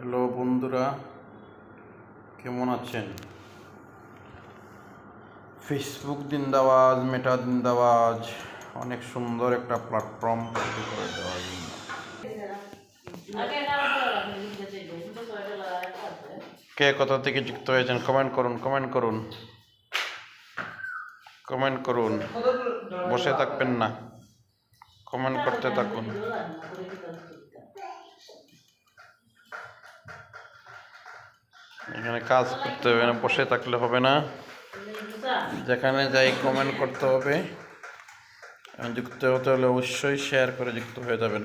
Hello বন্ধুরা, কেমন আছেন? ফেসবুক জিন্দাবাজ মেটা জিন্দাবাজ অনেক সুন্দর একটা প্ল্যাটফর্ম তৈরি করে দেওয়া জন্য কে কোথা থেকে যুক্ত হয়েছেন কমেন্ট করুন কমেন্ট করুন। কমেন্ট করুন। বসে থাকবেন না। কমেন্ট করতে থাকুন। এখানে কাজ করতে হবে না, বসে থাকলে হবে না। যেখানে যাই কমেন্ট করতে হবে। যুক্ত হতে হলে অবশ্যই শেয়ার করে যুক্ত হয়ে যাবেন।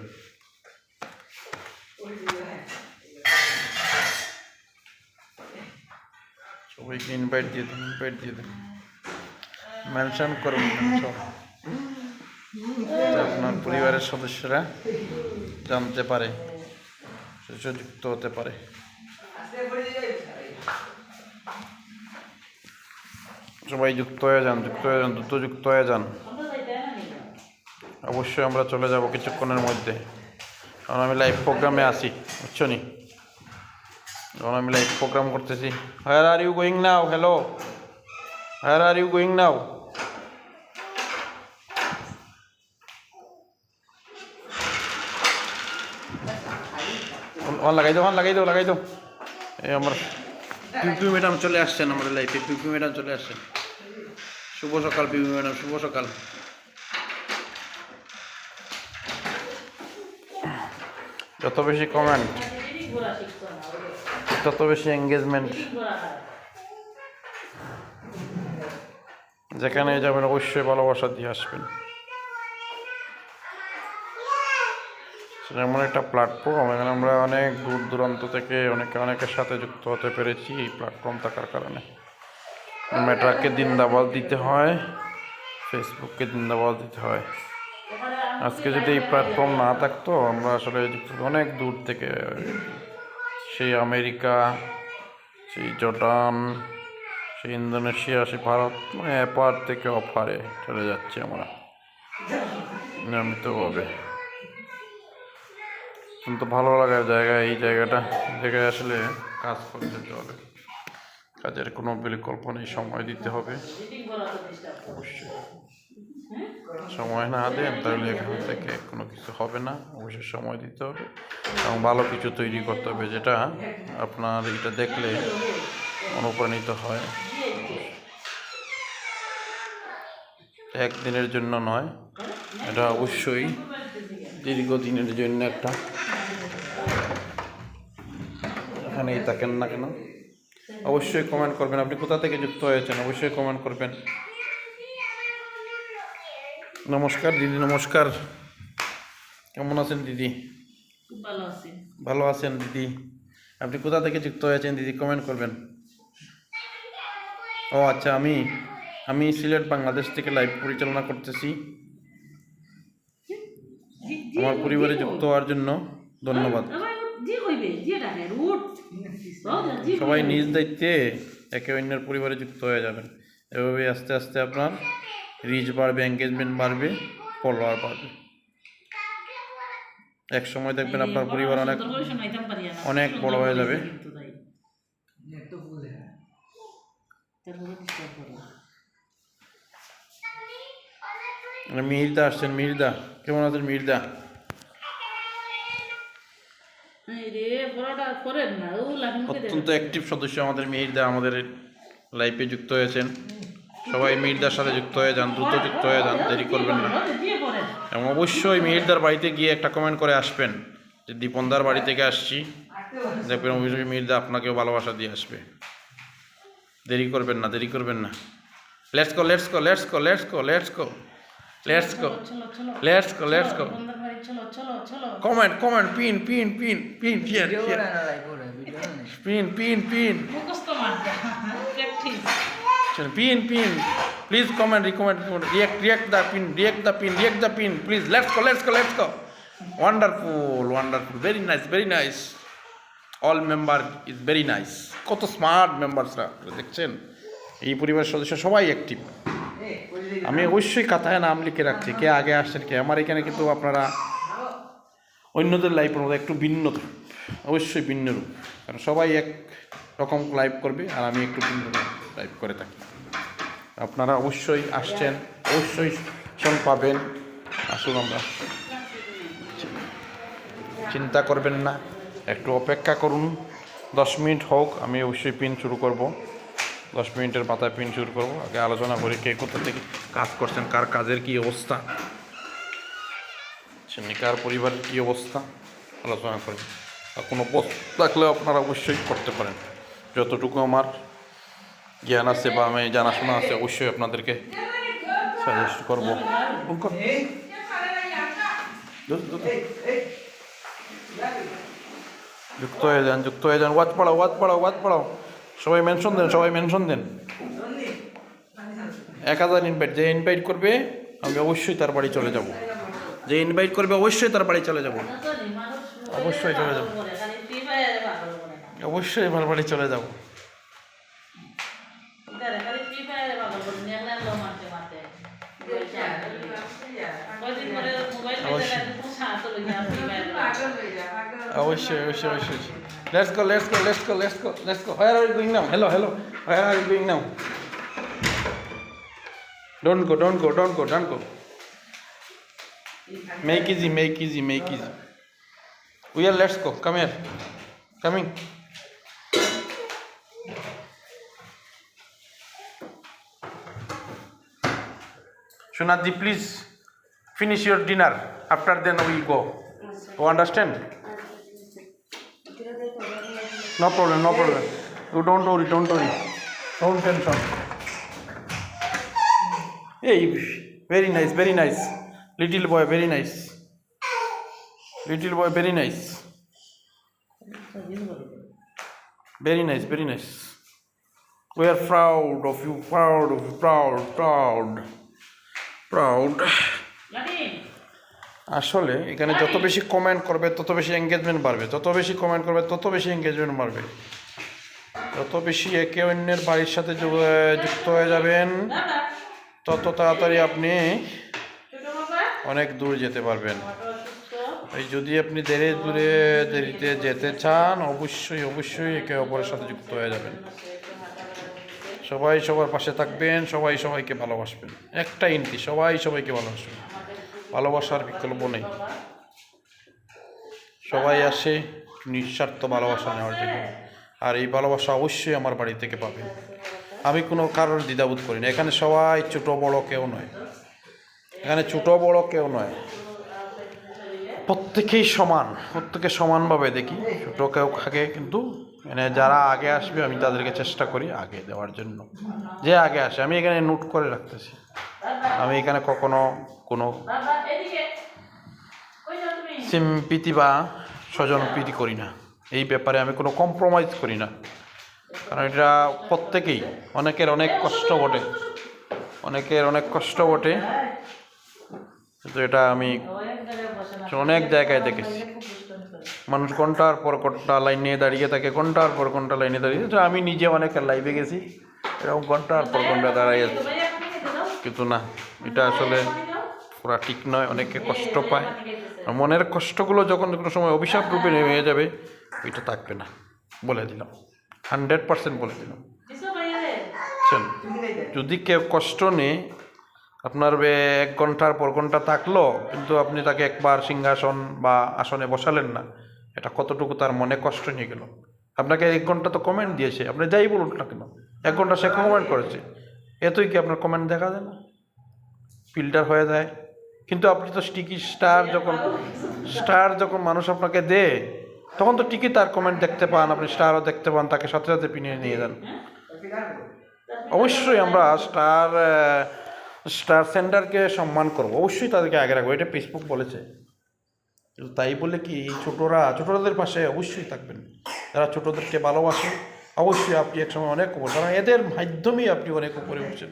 সবাইকে ইনভাইট দিয়ে দেন ইনভাইট দিয়ে দেন। মেনশন করুন আপনার পরিবারের সদস্যরা জানতে পারে যুক্ত হতে পারে। সবাই যুক্ত হয়ে যান, যুক্ত হয়ে যান, দ্রুত যুক্ত হয়ে যান। অবশ্যই আমরা চলে যাব কিছুক্ষণের মধ্যে। কারণ আমি লাইভ প্রোগ্রামে আসি বুঝছ নি? কারণ আমি লাইভ প্রোগ্রাম করতেছি। Where are you going now hello where are you going now লাগাই দাও লাগাই দাও লাগাই দাও। এই আমার পিপি ম্যাডাম চলে আসছেন আমাদের লাইফে পিপি ম্যাডাম চলে আসছেন। শুভ সকাল পিপি ম্যাডাম, শুভ সকাল। যত বেশি কমেন্ট তত বেশি এঙ্গেজমেন্ট যেখানে যাবেন, অবশ্যই ভালোবাসা দিয়ে আসবেন। সেটা এমন একটা প্ল্যাটফর্ম এখানে আমরা অনেক দূর দূরান্ত থেকে অনেকে, অনেকের সাথে যুক্ত হতে পেরেছি এই প্ল্যাটফর্ম থাকার কারণে। মেটাকে দিন্দাবাদ দিতে হয়, ফেসবুককে দিন্দাবাদ দিতে হয়। আজকে যদি এই প্ল্যাটফর্ম না থাকতো, আমরা আসলে অনেক দূর থেকে, সেই আমেরিকা, সেই জর্ডান, সেই ইন্দোনেশিয়া, সেই ভারত মানে এপার থেকে অফারে চলে যাচ্ছি আমরা। নিয়মিতভাবে কিন্তু ভালো লাগার জায়গা এই জায়গাটা জায়গায় আসলে কাজ করে যেতে হবে। কাজের কোনো বিকল্প নেই, সময় দিতে হবে। অবশ্যই। সময় না দেন তাহলে এখান থেকে কোনো কিছু হবে না, অবশ্যই সময় দিতে হবে। এবং ভালো কিছু তৈরি করতে হবে যেটা আপনার এটা দেখলে অনুপ্রাণিত হয়। একদিনের জন্য নয়, এটা অবশ্যই দীর্ঘদিনের জন্য একটা। এখানেই থাকেন না কেন? অবশ্যই কমেন্ট করবেন। আপনি কোথা থেকে যুক্ত হয়েছেন? অবশ্যই কমেন্ট করবেন। নমস্কার দিদি নমস্কার। কেমন আছেন দিদি? ভালো আছি। ভালো আছেন দিদি? আপনি কোথা থেকে যুক্ত হয়েছেন দিদি? কমেন্ট করবেন। ও আচ্ছা আমি আমি সিলেট বাংলাদেশ থেকে লাইভ পরিচালনা করতেছি। আমার পরিবারে যুক্ত হওয়ার জন্য ধন্যবাদ। সবাই নিজ দায়িত্বে একে অন্যের পরিবারে যুক্ত হয়ে যাবেন। এভাবে আস্তে আস্তে আপনার রিচ বাড়বে এঙ্গেজমেন্ট বাড়বে ফলোয়ার বাড়বে। এক সময় দেখবেন আপনার পরিবার অনেক অনেক বড় হয়ে যাবে। মিহিরদা আসছেন, মিহিরদা। কেমন আছেন মিহিরদা রে বড়টা করেন না ও লাঠি মুখে দেবেন অত্যন্ত অ্যাক্টিভ সদস্য আমাদের মিহিরদা আমাদের লাইফে যুক্ত হয়েছেন। সবাই মিহিরদার সাথে যুক্ত হয়ে যান দ্রুত যুক্ত হয়ে যান দেরি করবেন না। এবং অবশ্যই মিহিরদার বাড়িতে গিয়ে একটা কমেন্ট করে আসবেন যে দীপনদার বাড়ি থেকে আসছি। দেখবেন অবশ্যই মিহিরদা আপনাকেও ভালোবাসা দিয়ে আসবে। দেরি করবেন না দেরি করবেন না। Let's go let's go let's go let's go let's go let's go চলো let's go let's go comment comment pin pin pin pin pin pin pin. মুখস্থ pin pin. Please comment recommend react react the pin react the pin react the pin please let's go let's go let's go wonderful wonderful very nice very nice all member is very nice কত smart মেম্বারসরা দেখছেন? এই পরিবারের সদস্য সবাই active আমি অবশ্যই কাতায় নাম লিখে রাখছি কে আগে আসছেন কে। আমার এখানে কিন্তু আপনারা অন্যদের লাইফের মতো একটু ভিন্ন অবশ্যই ভিন্ন রূপ। কারণ সবাই এক রকম লাইভ করবে আর আমি একটু ভিন্ন লাইভ করে থাকি। আপনারা অবশ্যই আসছেন, অবশ্যই শোন পাবেন। আসুন আমরা। চিন্তা করবেন না। একটু অপেক্ষা করুন। দশ মিনিট হোক, আমি অবশ্যই পিন শুরু করব। দশ মিনিটের মাথায় পিন শুরু করব। আগে আলোচনা করি কে কোথা থেকে কাজ করছেন, কার কাজের কি অবস্থা। সেমনি কার পরিবারের কী অবস্থা? আলোচনা করি। আর কোনো পোস্ট থাকলেও আপনারা অবশ্যই করতে পারেন। যতটুকু আমার জ্ঞান আছে বা আমি জানাশোনা আছে, অবশ্যই আপনাদেরকে সাজেস্ট করব। যুক্ত হয়ে যান, যুক্ত হয়ে যান ওয়াজ পড়াও ওয়াজ পড়াও ওয়াজ পড়াও। সবাই মেনশন দেন, সবাই মেনশন দেন। এক হাজার ইনভাইট যে ইনভাইট করবে, আমি অবশ্যই তার বাড়ি চলে যাব। যে ইনভাইট করবে, অবশ্যই তার বাড়ি চলে যাব। অবশ্যই চলে যাব। অবশ্যই আমার বাড়ি চলে যাব। অবশ্যই অবশ্যই অবশ্যই let's go R hello hello don't go don't go don't go don't go Make easy, make easy, make easy. We are, let's go. Come here. Coming. Shunadi, please finish your dinner. After then we go. You understand? No problem, no problem. You don't worry, don't worry. Don't tension. Hey, very nice, very nice. Little boy, very nice. Little boy, very nice. Very nice, very nice. We are proud of you, proud of you, proud, proud. Proud আসলে এখানে যত বেশি comment করবে তত বেশি engagement বাড়বে যত বেশি কমেন্ট করবে তত বেশি এঙ্গেজমেন্ট বাড়বে যত বেশি একে অন্যের বাড়ির সাথে যুক্ত হয়ে যাবেন তত তাড়াতাড়ি আপনি অনেক দূর যেতে পারবেন। এই যদি আপনি দেরি দূরে দেরিতে যেতে চান অবশ্যই অবশ্যই একে অপরের সাথে যুক্ত হয়ে যাবেন। সবাই সবার পাশে থাকবেন সবাই সবাইকে ভালোবাসবেন। একটা ইনতি সবাই সবাইকে ভালোবাসবেন। ভালোবাসার বিকল্প নেই। সবাই আসে নিঃস্বার্থ ভালোবাসা নেওয়ার জন্য। আর এই ভালোবাসা অবশ্যই আমার বাড়ি থেকে পাবেন আমি কোনো কারোর দ্বিধাবোধ করি না। এখানে সবাই ছোটো বড় কেউ নয়। এখানে ছোট বড় কেউ নয়। প্রত্যেকেই সমান, প্রত্যেকে সমানভাবে দেখি। ছোট কেউ থাকে কিন্তু মানে যারা আগে আসবে, আমি তাদেরকে চেষ্টা করি আগে দেওয়ার জন্য। যে আগে আসে, আমি এখানে নোট করে রাখতেছি। আমি এখানে কখনো কোনো সিম্পিতি বা স্বজন প্রীতি করি না। এই ব্যাপারে আমি কোনো কম্প্রোমাইজ করি না। কারণ এটা প্রত্যেকেই, অনেকের অনেক কষ্ট বটে। অনেকের অনেক কষ্ট বটে। কিন্তু এটা আমি অনেক জায়গায় দেখেছি। মানুষ ঘণ্টার পর ঘণ্টা লাইনে দাঁড়িয়ে থাকে ঘণ্টার পর ঘণ্টা লাইনে দাঁড়িয়ে থাকে। আমি নিজে অনেকের লাইভে গেছি। এরকম ঘণ্টার পর ঘণ্টা দাঁড়াই আছে। কিন্তু না এটা আসলে পুরা ঠিক নয় অনেকে কষ্ট পায়। আর মনের কষ্টগুলো যখন কোনো সময় অভিশাপ রূপে হয়ে যাবে ওইটা থাকবে না। বলে দিলাম। হান্ড্রেড পার্সেন্ট বলে দিলাম। যদি কেউ কষ্ট নেই আপনার এক ঘণ্টার পর ঘণ্টা থাকল, কিন্তু আপনি তাকে একবার সিংহাসন বা আসনে বসালেন না। এটা কতটুকু তার মনে কষ্ট নিয়ে গেল? আপনাকে এক ঘণ্টা তো কমেন্ট দিয়েছে। আপনি যাই বলুন না কেন? এক ঘণ্টা সে কমেন্ট করেছে। এতই কি আপনার কমেন্ট দেখা যায় না? ফিল্টার হয়ে যায়। কিন্তু আপনি তো স্টিকি স্টার যখন স্টার যখন মানুষ আপনাকে দেয়, তখন তো টিকি তার কমেন্ট দেখতে পান, আপনি স্টারও দেখতে পান, তাকে সাথে সাথে পিনিয়ে নিয়ে যান। অবশ্যই আমরা স্টার স্টার সেন্টারকে সম্মান করব। অবশ্যই তাদেরকে আগে রাখব। এটা ফেসবুক বলেছে। তাই বলে কি, এই ছোটরা পাশে অবশ্যই থাকবেন। যারা ছোটদেরকে ভালোবাসে, অবশ্যই আপনি একসময় অনেক উপর কারণ এদের মাধ্যমেই আপনি অনেক উপরে উঠছেন।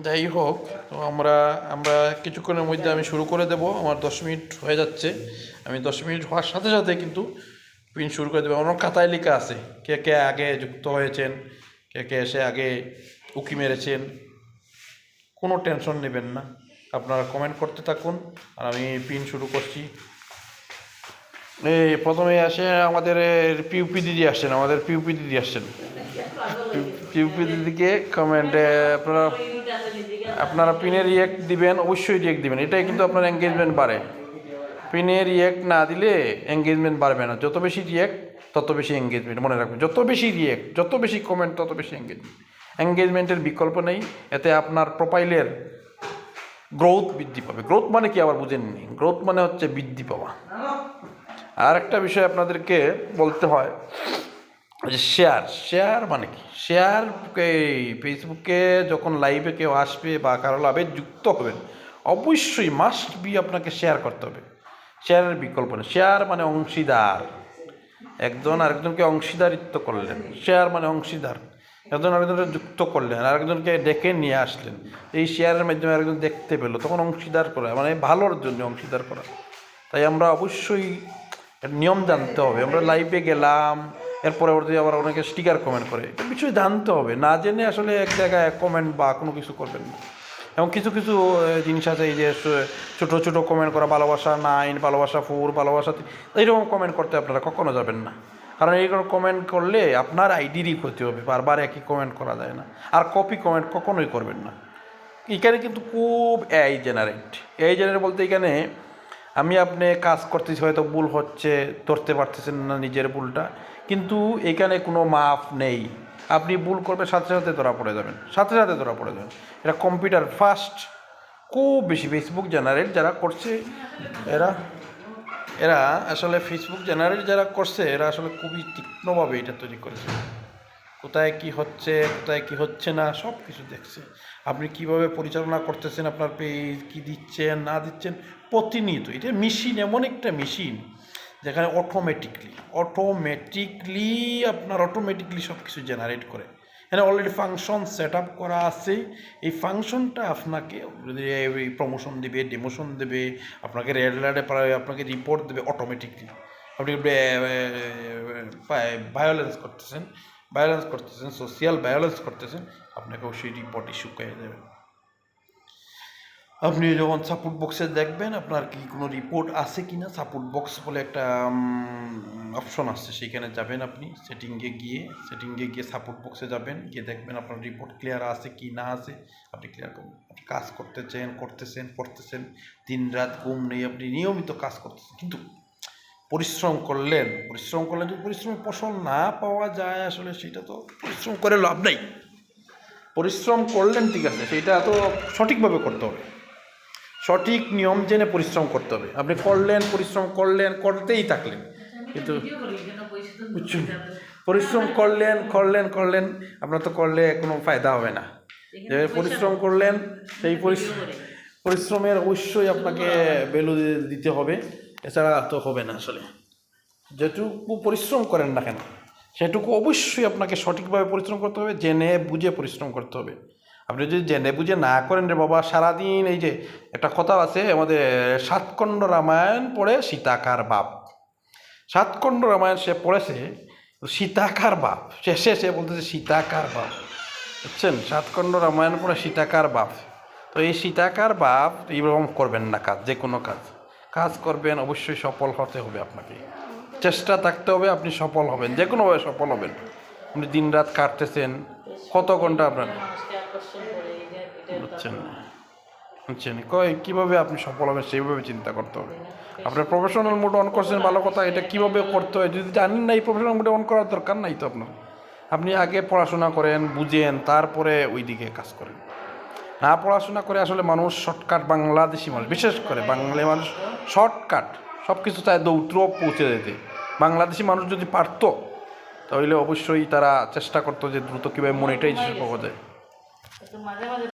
যাই হোক, তো আমরা আমরা কিছুক্ষণের মধ্যে আমি শুরু করে দেব। আমার দশ মিনিট হয়ে যাচ্ছে। আমি দশ মিনিট হওয়ার সাথে সাথে কিন্তু পিন শুরু করে দেবো। আমার খাতায় লেখা আছে কে কে আগে যুক্ত হয়েছেন। কে কে এসে আগে উকি মেরেছেন। কোনো টেনশন নেবেন না। আপনারা কমেন্ট করতে থাকুন। আর আমি পিন শুরু করছি। এই প্রথমে আসে আমাদের পিউপি দিদি আসছেন, আমাদের পিউপি দিদি আসছেন। পিউপি দিদিকে কমেন্টে আপনারা আপনারা পিনের রিয়েক্ট দিবেন, অবশ্যই রিয়েক্ট দিবেন। এটাই কিন্তু আপনার এঙ্গেজমেন্ট বাড়ে। পিনের রিয়েক্ট না দিলে এঙ্গেজমেন্ট বাড়বে না। যত বেশি রিয়েক্ট তত বেশি এঙ্গেজমেন্ট মনে রাখবেন। যত বেশি রিয়েক্ট যত বেশি কমেন্ট তত বেশি এঙ্গেজমেন্ট এঙ্গেজমেন্টের বিকল্প নেই। এতে আপনার প্রোফাইলের গ্রোথ বৃদ্ধি পাবে। গ্রোথ মানে কি আবার বুঝেননি? গ্রোথ মানে হচ্ছে বৃদ্ধি পাওয়া। আর একটা বিষয় আপনাদেরকে বলতে হয় যে শেয়ার শেয়ার মানে কি? শেয়ার এই ফেসবুকে যখন লাইভে কেউ আসবে বা কারও লাভে যুক্ত হবেন, অবশ্যই মাস্ট বি আপনাকে শেয়ার করতে হবে। শেয়ারের বিকল্প নেই। শেয়ার মানে অংশীদার। একজন আরেকজনকে অংশীদারিত্ব করলেন। শেয়ার মানে অংশীদার। একজন আরেকজনকে যুক্ত করলেন, আরেকজনকে ডেকে নিয়ে আসলেন। এই শেয়ারের মাধ্যমে আরেকজন দেখতে পেল, তখন অংশীদার করা মানে ভালোর জন্য অংশীদার করা। তাই আমরা অবশ্যই নিয়ম জানতে হবে। আমরা লাইভে গেলাম, এর পরবর্তী আবার অনেকে স্টিকার কমেন্ট করে। এটা বিষয় জানতে হবে। না জেনে আসলে এক জায়গায় কমেন্ট বা কোনো কিছু করবেন না। এবং কিছু কিছু জিনিস আছে এই যে ছোটো ছোটো কমেন্ট করা, ভালোবাসা নাইন ভালোবাসা ফোর, ভালোবাসা এইরকম কমেন্ট করতে আপনারা কখনো যাবেন না। কারণ এইরকম কমেন্ট করলে আপনার আইডিরই ক্ষতি হবে, বারবার একই কমেন্ট করা যায় না। আর কপি কমেন্ট কখনোই করবেন না। এখানে কিন্তু খুব এআই জেনারেট এআই জেনারেট বলতে এখানে আমি আপনি কাজ করতেছি, হয়তো ভুল হচ্ছে, ধরতে পারতেছেন না নিজের ভুলটা, কিন্তু এখানে কোনো মাপ নেই। আপনি ভুল করবেন, সাথে সাথে ধরা পড়ে যাবেন, সাথে সাথে ধরা পড়ে যাবেন। এটা কম্পিউটার ফাস্ট খুব বেশি ফেসবুক জেনারেট যারা করছে, এরা এরা আসলে ফেসবুক জেনারেট যারা করছে, এরা আসলে খুবই তীক্ষ্ণভাবে এটা তৈরি করেছে। কোথায় কি হচ্ছে, কোথায় কি হচ্ছে না, সব কিছু দেখছে। আপনি কীভাবে পরিচালনা করতেছেন আপনার পেজ কি দিচ্ছেন, না দিচ্ছেন, প্রতিনিয়ত। এটা মেশিন এমন একটা মেশিন যেখানে অটোমেটিকলি অটোমেটিকলি আপনার অটোমেটিকলি সব কিছু জেনারেট করে। এখানে অলরেডি ফাংশন সেট আপ করা আছে এই ফাংশনটা আপনাকে প্রমোশন দেবে ডিমোশন দেবে, আপনাকে রেড লাইটে পাঠাবে আপনাকে রিপোর্ট দেবে অটোমেটিকলি আপনি ভায়োলেন্স করতেছেন ভায়োলেন্স করতেছেন সোশিয়াল ভায়োলেন্স করতেছেন আপনাকে অবশ্যই রিপোর্ট ইস্যু করে দেবে। আপনি যখন সাপোর্ট বক্সে দেখবেন আপনার কি কোনো রিপোর্ট আছে কি না সাপোর্ট বক্স বলে একটা অপশন আসছে সেখানে যাবেন আপনি সেটিংয়ে গিয়ে সেটিংয়ে গিয়ে সাপোর্ট বক্সে যাবেন, গিয়ে দেখবেন আপনার রিপোর্ট ক্লিয়ার আছে কি না আছে। আপনি ক্লিয়ার করবেন আপনি কাজ করতেছেন করতেছেন করতেছেন, দিন রাত ঘুম নেই, আপনি নিয়মিত কাজ করতেছেন। কিন্তু পরিশ্রম করলেন পরিশ্রম করলেন যদি পরিশ্রমের ফসল না পাওয়া যায় আসলে সেটা তো পরিশ্রম করে লাভ নেই। পরিশ্রম করলেন ঠিক আছে, সেটা তো সঠিকভাবে করতে হবে। সঠিক নিয়ম জেনে পরিশ্রম করতে হবে। আপনি করলেন, পরিশ্রম করলেন, করতেই থাকলেন। কিন্তু পরিশ্রম করলেন করলেন করলেন, আপনার তো করলে কোনো ফায়দা হবে না। যে পরিশ্রম করলেন, সেই পরিশ্রম, পরিশ্রমের অবশ্যই আপনাকে ভ্যালু দিতে হবে। এছাড়া তো হবে না আসলে। যেটুকু পরিশ্রম করেন না কেন, সেটুকু অবশ্যই আপনাকে সঠিকভাবে পরিশ্রম করতে হবে, জেনে বুঝে পরিশ্রম করতে হবে। আপনি যদি জেনে বুঝে না করেন রে বাবা, সারাদিন এই যে একটা কথা আছে, আমাদের সাতকণ্ড রামায়ণ পড়ে সীতাকার বাপ। সাতকণ্ড রামায়ণ সে পড়েছে, সীতাকার বাপ, শেষে সে বলতেছে সীতাকার বাপ। বুঝছেন? সাতকণ্ড রামায়ণ পড়ে সীতাকার বাপ। তো এই সীতাকার বাপ এইরকম করবেন না কাজ, যে কোনো কাজ। কাজ করবেন, অবশ্যই সফল হতে হবে আপনাকে। চেষ্টা থাকতে হবে আপনি সফল হবেন, যে কোনোভাবে সফল হবেন। আপনি দিন রাত কাটতেছেন, কত ঘণ্টা আপনার বুঝছেন বুঝছেন? কয় কীভাবে আপনি সফল হবেন সেইভাবে চিন্তা করতে হবে? আপনার প্রফেশনাল মোড অন করছেন ভালো কথা এটা কীভাবে করতে হয়? যদি জানেন না এই প্রফেশনাল মোডে অন করার দরকার নাই তো আপনার। আপনি আগে পড়াশোনা করেন বুঝেন তারপরে ওই দিকে কাজ করেন। না পড়াশোনা করে আসলে মানুষ শর্টকাট বাংলাদেশি মানুষ বিশেষ করে বাংলা মানুষ শর্টকাট সব কিছু চায় দৌত্র পৌঁছে যেতে বাংলাদেশি মানুষ যদি পারতো তাহলে অবশ্যই তারা চেষ্টা করতো যে দ্রুত কীভাবে মনিটাইজেশন পাওয়া যায়। মাঝে মাঝে